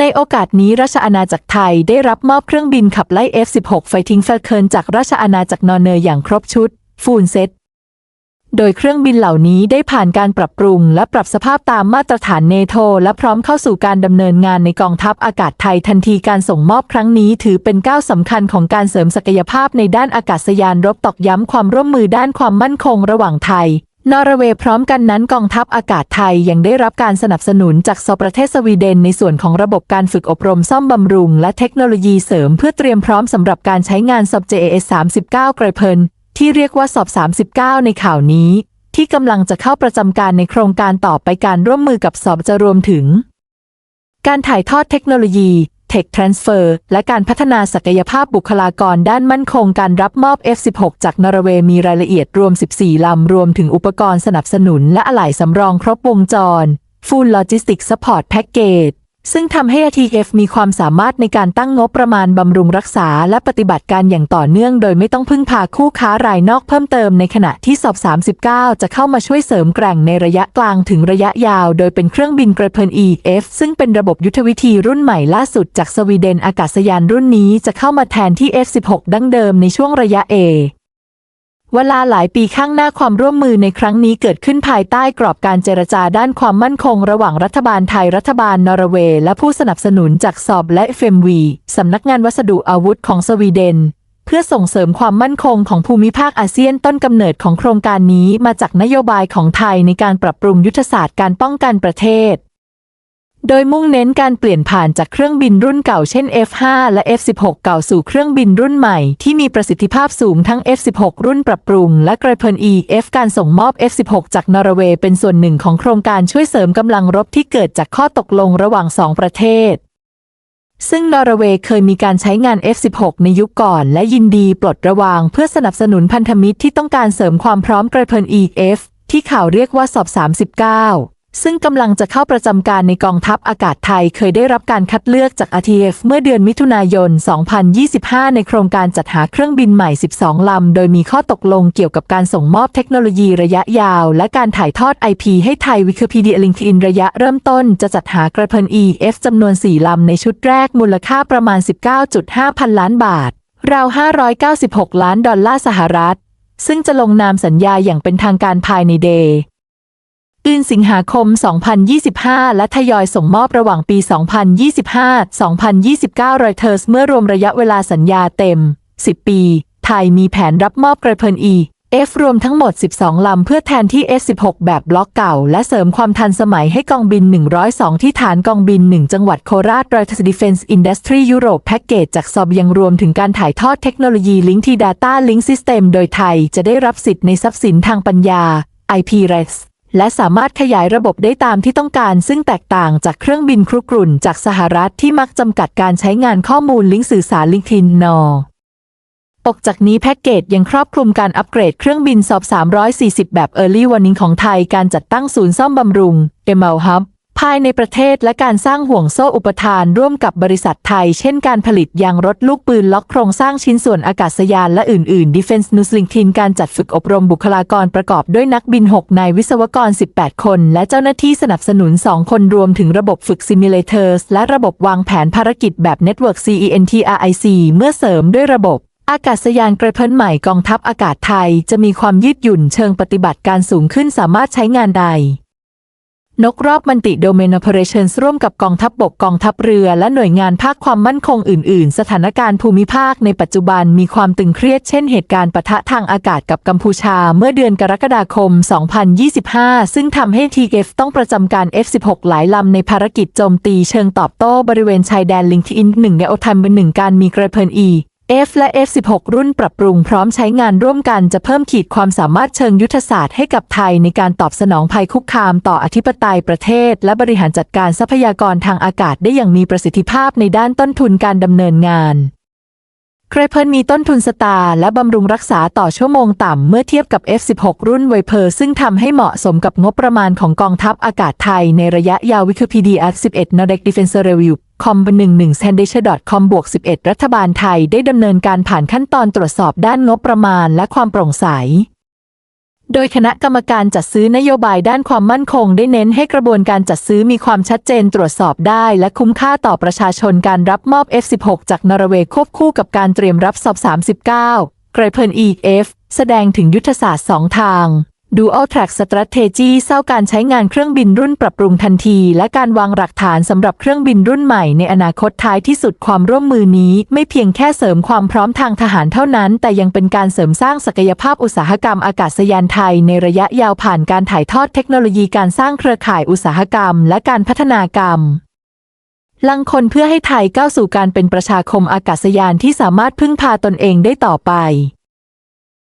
ในโอกาสนี้ราชอาณาจักรไทยได้รับมอบเครื่องบินขับไล่ F-16 Fighting Falcon จากราชอาณาจักรนอร์เนยอย่างครบชุด ฟูลเซต โดยเครื่องบินเหล่านี้ได้ผ่านการปรับปรุง และปรับสภาพตามมาตรฐานเนโธและพร้อมเข้าสู่การดำเนินงานในกองทัพอากาศไทยทันทีการส่งมอบครั้งนี้ถือเป็นก้าวสำคัญของการเสริมศักยภาพในด้านอากาศยานรบตอกย้ำความร่วมมือด้านความมั่นคงระหว่างไทย นอร์เวย์พร้อมกันนั้นกองทัพอากาศไทยยังได้รับการสนับสนุนจากสประเทศสวีเดนในส่วนของระบบการฝึกอบรมซ่อมบำรุง และเทคโนโลยีเสริมเพื่อเตรียมพร้อมสำหรับการใช้งานสอบ JAS 39 ไกรเพลินที่เรียกว่าสอบ 39 ในข่าวนี้ ที่กำลังจะเข้าประจำการในโครงการต่อไปการร่วมมือกับสอบจะรวมถึง การถ่ายทอดเทคโนโลยี Tech Transfer และการพัฒนาศักยภาพบุคลากรด้านมั่นคงการรับมอบ F16 จากนอร์เวย์มีรายละเอียดรวม 14 ลำ รวมถึงอุปกรณ์สนับสนุนและอะไหล่สำรองครบวงจร Full Logistics Support Package ซึ่งทำให้ ATF มีความสามารถในการตั้งงบประมาณบำรุงรักษาและปฏิบัติการอย่างต่อเนื่อง โดยไม่ต้องพึ่งพาคู่ค้ารายนอกเพิ่มเติมในขณะที่สอบ 39 จะเข้ามาช่วยเสริมแกร่งในระยะกลางถึงระยะยาว โดยเป็นเครื่องบินกระเพลิน EF ซึ่งเป็นระบบยุทธวิธีรุ่นใหม่ล่าสุดจากสวีเดนอากาศยานรุ่นนี้จะเข้ามาแทนที่ F16 ดั้งเดิมในช่วงระยะ A เวลาหลายปีข้างหน้าความร่วมมือในครั้งนี้เกิดขึ้นภายใต้กรอบการเจรจาด้านความมั่นคง ระหว่างรัฐบาลไทยรัฐบาลนอร์เวย์ และผู้สนับสนุนจากสอบและเฟมวีสำนักงานวัสดุอาวุธของสวีเดน เพื่อส่งเสริมความมั่นคงของภูมิภาคอาเซียนต้นกำเนิดของโครงการนี้มาจากนโยบายของไทยในการปรับปรุงยุทธศาสตร์การป้องกันประเทศ โดยมุ่งเน้นการเปลี่ยนผ่านจากเครื่องบินรุ่นเก่าเช่น F5 และ F16 เก่าสู่เครื่องบินรุ่นใหม่ ที่มีประสิทธิภาพสูงทั้ง F16 รุ่นปรับปรุง และกระเพลิน EF การส่งมอบ F16 จากนอร์เวย์เป็นส่วนหนึ่งของโครงการช่วยเสริมกำลังรบที่เกิดจากข้อตกลงระหว่างสองประเทศ ซึ่งนอร์เวย์เคยมีการใช้งาน F16 ในยุคก่อน และยินดีปลดระวางเพื่อสนับสนุนพันธมิตรที่ต้องการเสริมความพร้อมกระเพลิน EF ที่ข่าวเรียกว่าสอบ 39 ซึ่งกำลังจะเข้าประจำการในกองทัพอากาศไทยเคยได้รับการคัดเลือกจาก RTF เมื่อเดือนมิถุนายน 2025 ในโครงการจัดหาเครื่องบินใหม่ 12 ลำ โดยมีข้อตกลงเกี่ยวกับการส่งมอบเทคโนโลยีระยะยาว และการถ่ายทอด IP ให้ไทยวิคิพีเดียลิงก์อินระยะเริ่มต้นจะจัดหากระเพลิน EF จำนวน 4 ลำในชุดแรกมูลค่าประมาณ 19.5 พันล้านบาท ราว 596 ล้านดอลลาร์สหรัฐ ซึ่งจะลงนามสัญญาอย่างเป็นทางการภายในเดย์ อื่นสิงหาคม 2025 และทยอยส่งมอบระหว่างปี 2025-2029 รอยเทอร์สเมื่อรวมระยะเวลาสัญญาเต็ม 10 ปี ไทยมีแผนรับมอบกระเพลิน E F รวมทั้งหมด 12 ลำ เพื่อแทนที่ F16 แบบบล็อกเก่า และเสริมความทันสมัยให้กองบิน 102 ที่ฐานกองบิน 1 จังหวัดโคราชรอยท Defense Industry Europe Package จจากซอบยังรวมถึงการถ่ายทอดเทคโนโลยี Link T Data Link System โดยไทยจะได้รับสิทธิ์ในทรัพย์สินทางปัญญา IP Rex และสามารถขยายระบบได้ตามที่ต้องการ ซึ่งแตกต่างจากเครื่องบินครุกรุ่นจากสหรัฐที่มักจำกัดการใช้งานข้อมูลลิงก์สื่อสารลิงทินนอปกจากนี้แพ็กเกจยังครอบคลุมการอัปเกรดเครื่องบินสอบ 340 แบบ Early Warning ของไทยการจัดตั้งศูนย์ซ่อมบำรุง e m a l Hub ายในประเทศและการสร้างห่วงโซ่อุปทานร่วมกับบริษัทไทย เช่นการผลิตยางรถลูกปืนล็อกโครงสร้างชิ้นส่วนอากาศยานและอื่น ๆ Defense News l i n k i n การจัดฝึกอบรมบุคลากรประกอบด้วยนักบิน 6 นายวิศวกร 18 คน และเจ้าหน้าที่สนับสนุน 2 คนรวมถึงระบบฝึก Simulators และระบบวางแผนภารกิจแบบ Network CENTRIC เมื่อเสริมด้วยระบบอากาศยานกระเพินใหม่กองทัพอากาศไทย จะมีความยืดหยุ่นเชิงปฏิบัติการสูงขึ้นสามารถใช้งานใด นกรอบมันติโดเมน Operations ร่วมกับกองทัพบบกกองทัพเรือและหน่วยงานภาคความมั่นคงอื่น ๆ สถานการณ์ภูมิภาคในปัจจุบันมีความตึงเครียดเช่นเหตุการณ์ปะทะทางอากาศกับกัมพูชาเมื่อเดือนกรกฎาคม 2025 ซึ่งทำให้ TF ต้องประจำการ F16 หลายลำในภารกิจโจมตีเชิงตอบโต้บริเวณชายแดนลิงก์อินหนึ่งในโอทัมเป็นหนึ่งการมีกระเพลิน E F และ F16 รุ่นปรับปรุงพร้อมใช้งานร่วมกันจะเพิ่มขีดความสามารถเชิงยุทธศาสตร์ให้กับไทยในการตอบสนองภัยคุกคามต่ออธิปไตยประเทศ และบริหารจัดการทรัพยากรทางอากาศได้อย่างมีประสิทธิภาพในด้านต้นทุนการดำเนินงาน เกรเพลินมีต้นทุนสตาร์และบำรุงรักษาต่อชั่วโมงต่ำ เมื่อเทียบกับ F16 รุ่นไวเพอร์ซึ่งทำให้เหมาะสมกับงบประมาณของกองทัพอากาศไทยในระยะยาววิคิพีเดีย11 Nordic Defense Review คอมบ11 Sandesh.com บวก11 รัฐบาลไทยได้ดำเนินการผ่านขั้นตอนตรวจสอบด้านงบประมาณและความโปร่งใส โดยคณะกรรมการจัดซื้อนโยบายด้านความมั่นคงได้เน้นให้กระบวนการจัดซื้อมีความชัดเจนตรวจสอบได้ และคุ้มค่าต่อประชาชนการรับมอบ F16 จากนอร์เวย์ควบคู่กับการเตรียมรับสอบ 39 ไกรเพิร์น EF แสดงถึงยุทธศาสตร์สองทาง Dual Track Strategy เศร้าการใช้งานเครื่องบินรุ่นปรับปรุงทันที และการวางหลักฐานสำหรับเครื่องบินรุ่นใหม่ในอนาคตท้ายที่สุดความร่วมมือนี้ไม่เพียงแค่เสริมความพร้อมทางทหารเท่านั้น แต่ยังเป็นการเสริมสร้างศักยภาพอุตสาหกรรมอากาศยานไทยในระยะยาวผ่านการถ่ายทอดเทคโนโลยีการสร้างเครือข่ายอุตสาหกรรม และการพัฒนากรรมลังคนเพื่อให้ไทยก้าวสู่การเป็นประชาคมอากาศยานที่สามารถพึ่งพาตนเองได้ต่อไป